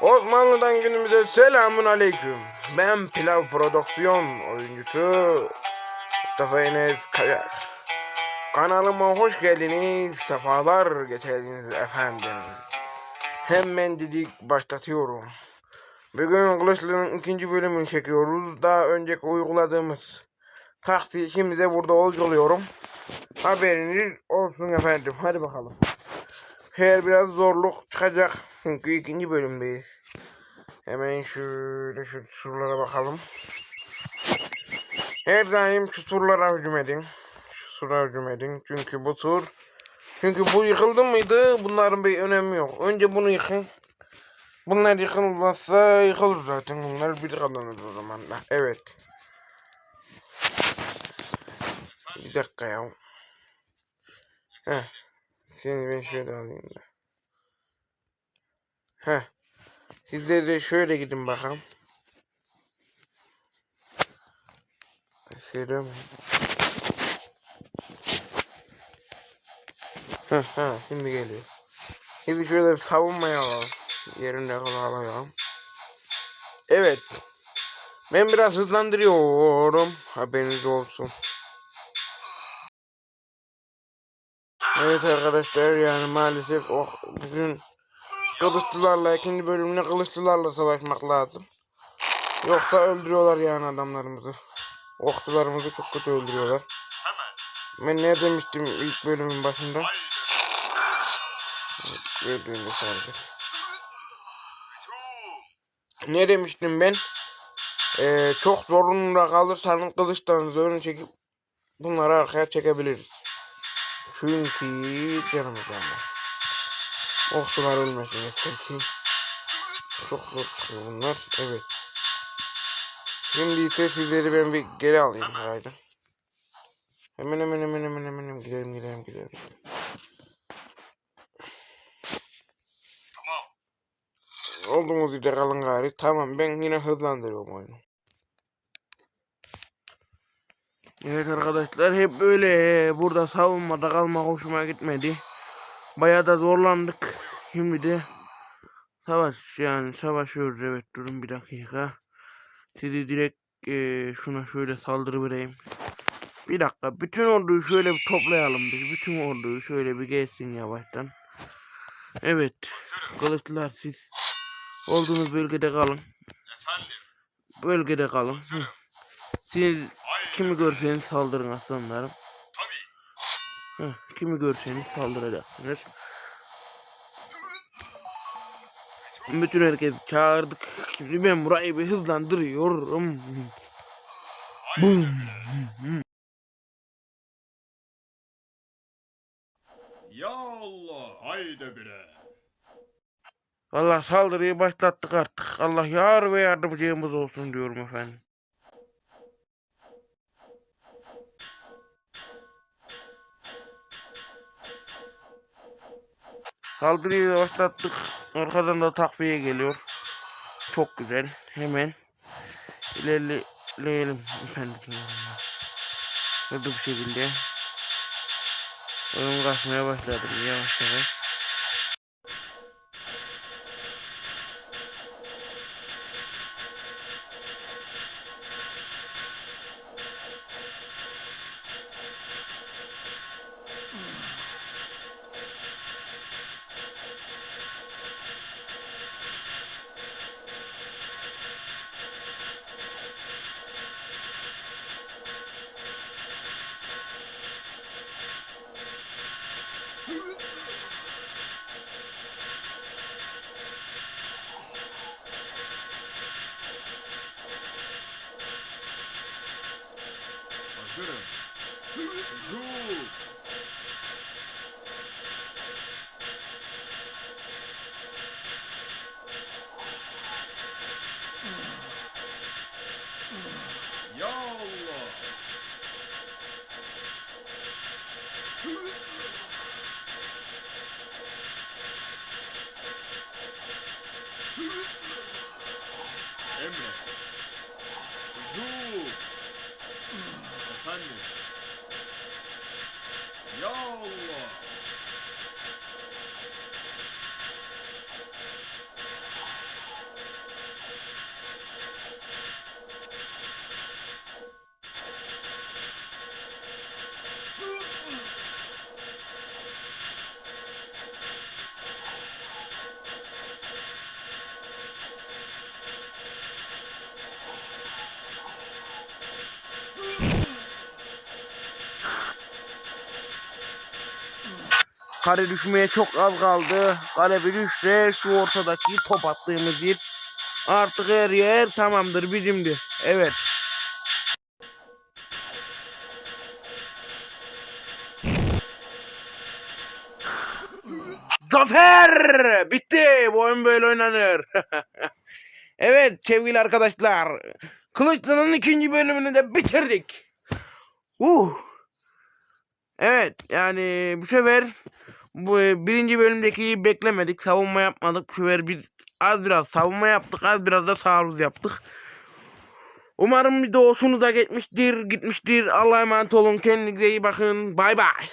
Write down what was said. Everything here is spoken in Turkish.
Osmanlı'dan günümüze selamun aleyküm. Ben Pilav Prodüksiyon oyuncusu Mustafa Enes Kaya. Kanalıma hoş geldiniz, sefalar getirdiniz efendim. Hemen dedik başlatıyorum. Bugün Kılıçlı'nın ikinci bölümünü çekiyoruz. Daha önceki uyguladığımız taktiği şimdi burada uyguluyorum. Haberiniz olsun efendim. Hadi bakalım. Her biraz zorluk çıkacak. Çünkü ikinci bölümdeyiz. Hemen şöyle şu surlara bakalım. Her daim şu surlara hücum edin. Şu surlara hücum edin. Çünkü bu sur çünkü bu yıkıldı mıydı bunların bir önemi yok. Önce bunu yıkın. Bunlar yıkılmazsa yıkılır zaten. Bunlar bir kazanır o zaman. Evet. Bir dakika ya. Heh. Seni ben şöyle alayım da. Heh. Sizler de şöyle gidin bakalım. Mu? Heh, heh, şimdi geliyor. Şimdi şöyle bir savunmaya alalım. Yerinde kalalım. Evet. Ben biraz hızlandırıyorum. Haberiniz olsun. Evet arkadaşlar yani maalesef oh, bugün Kılıçlılarla ikinci bölümde Kılıçlılarla savaşmak lazım. Yoksa öldürüyorlar yani adamlarımızı. Okçularımızı çok kötü öldürüyorlar. Ben ne demiştim ilk bölümün başında? Gördüğünüz sadece. Ne demiştim ben? Ee, çok zorunda kalırsanız kılıçlarınızı önü çekip bunları arkaya çekebiliriz. Çünkü canımız yanlar. Okçular ölmesin yeter ki. Çok zor çıkıyor bunlar. Evet. Şimdi ise sizleri ben bir geri alayım herhalde. Hemen hemen hemen hemen hemen hemen gidelim gidelim gidelim. Tamam. Olduğumuz yerde kalın gari. Tamam ben yine hızlandırıyorum oyunu. Evet arkadaşlar hep böyle burada savunmada kalmak hoşuma gitmedi. Bayağı da zorlandık. Şimdi de savaş yani savaşıyoruz evet durun bir dakika. Sizi direkt eee, şuna şöyle saldırı vereyim. Bir dakika bütün orduyu şöyle bir toplayalım biz. Bütün orduyu şöyle bir gelsin yavaştan. Evet kılıçlar siz olduğunuz bölgede kalın. Efendim. Bölgede kalın. Siz kimi görseniz saldırın aslanlarım. Kimi görseniz saldıracaksınız. Bütün herkes çağırdık. Şimdi ben burayı bir hızlandırıyorum. Bum. Ya Allah. Haydi bire. Allah saldırıyı başlattık artık. Allah yar ve yardımcımız olsun diyorum efendim. Saldırıyı başlattık. Arkadan da takviye geliyor. Çok güzel. Hemen ilerleyelim efendim. Hızlı bir şekilde. Oyun kaçmaya başladı yavaş yavaş. Hazırım. Hücum. Efendim. Ya Allah. Kare düşmeye çok az kaldı. Kale bir düşse şu ortadaki top attığımız yer artık her yer tamamdır bizimdir. Evet. Zafer! Bitti. Bu oyun böyle oynanır. evet sevgili arkadaşlar. Kılıçlı'nın ikinci bölümünü de bitirdik. Uh. Evet yani bu sefer bu e, birinci bölümdeki beklemedik. Savunma yapmadık. Sefer bir az biraz savunma yaptık. Az biraz da taarruz yaptık. Umarım video hoşunuza gitmiştir, gitmiştir. Allah'a emanet olun. Kendinize iyi bakın. Bay bay.